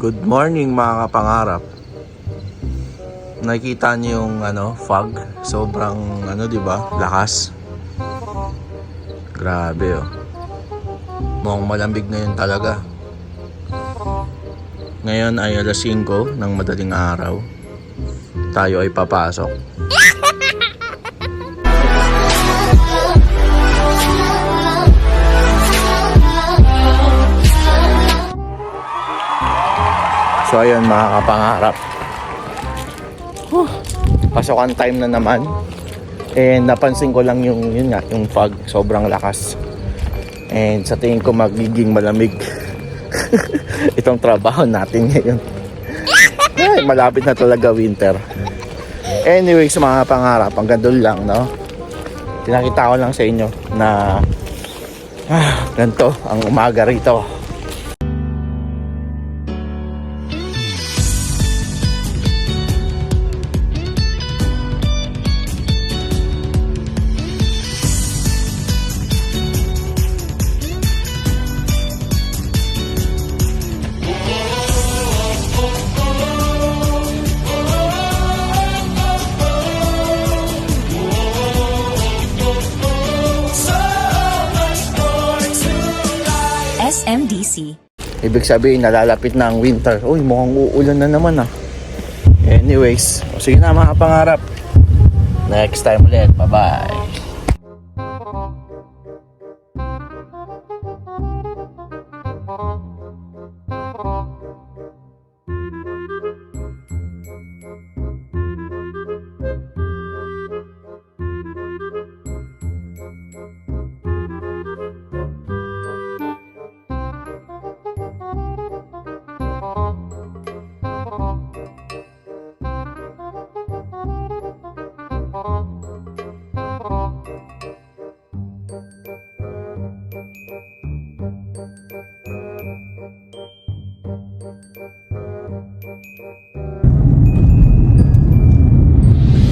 Good morning mga kapangarap. Nakikita niyo yung ano, fog, sobrang ano 'di ba? Lakas. Grabe oh. Mukhang malamig na yun talaga. Ngayon ay alas 5 ng madaling araw. Tayo ay papasok. So ayun mga kapangarap. Huh. Pasokan time na naman. And napansin ko lang yung yun nga, yung fog sobrang lakas. And sa tingin ko magiging malamig itong trabaho natin ngayon. Ay, malapit na talaga winter. Anyways, mga pangarap, hanggang doon lang, no? Pinakita ko lang sa inyo na ah, ganito ang umaga rito. SMDC. Ibig sabihin, nalalapit na ang winter. Uy, mukhang uulan na naman ah. Anyways, sige na mga pangarap. Next time ulit. Bye-bye. Tignan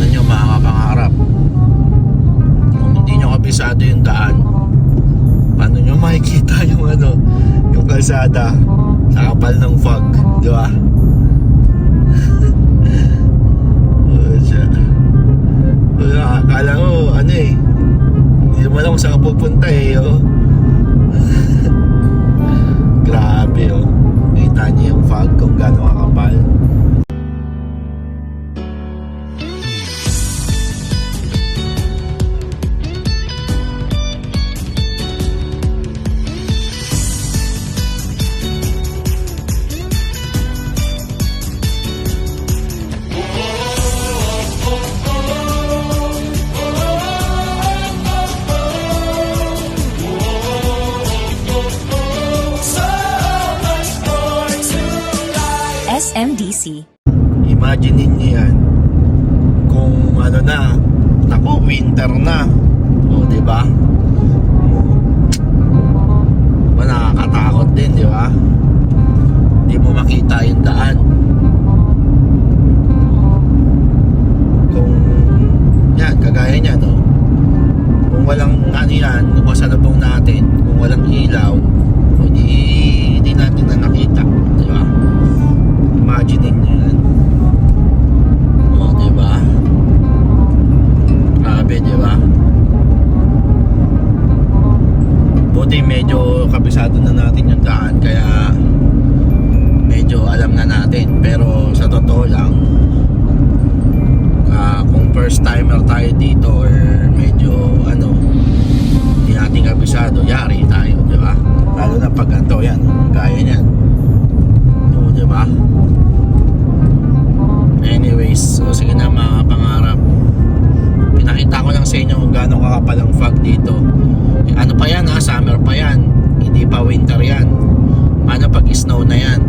nyo mga kapangarap. Kung hindi nyo kabisado yung daan, paano nyo makikita yung ano, yung kalsada sa kapal ng fog, di ba? oh. Wala, akala ko, ano eh, hindi alam kung saan pupunta eh, oh. Kita niyo yung fog kung gaano kakapal. SMDC. Imagine ninyo yan. Kung ano na, naku, winter na. O, di ba? Ba, nakakatakot din, di ba? Di mo makita yung daan. Kung, yan, kagaya niya, no? Kung walang, ano yan, masalubong natin, kung walang Buti medyo kabisado na natin yung daan, kaya medyo alam na natin. Pero sa totoo lang, ah, kung first timer tayo dito or medyo ano, hindi natin kabisado, yari tayo, diba? Lalo na pag ganito, yan, gaya niyan. O, diba? Anyways, so sige na mga pangarap. Pinakita ko lang sa inyo kung gaano kakapal ang fog dito ano pa yan ha, summer pa yan. Hindi pa winter yan. Paano pag snow na yan?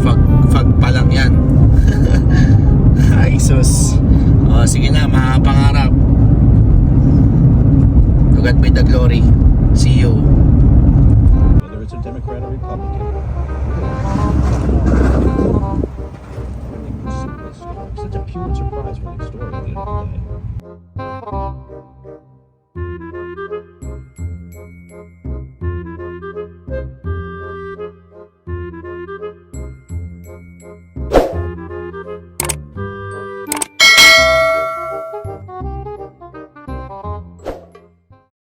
Fog, fog pa lang yan. Ay, sus. O, sige na, mga pangarap. To God be the glory. See you. Democrat or Republican. Such a Pulitzer Prize winning story.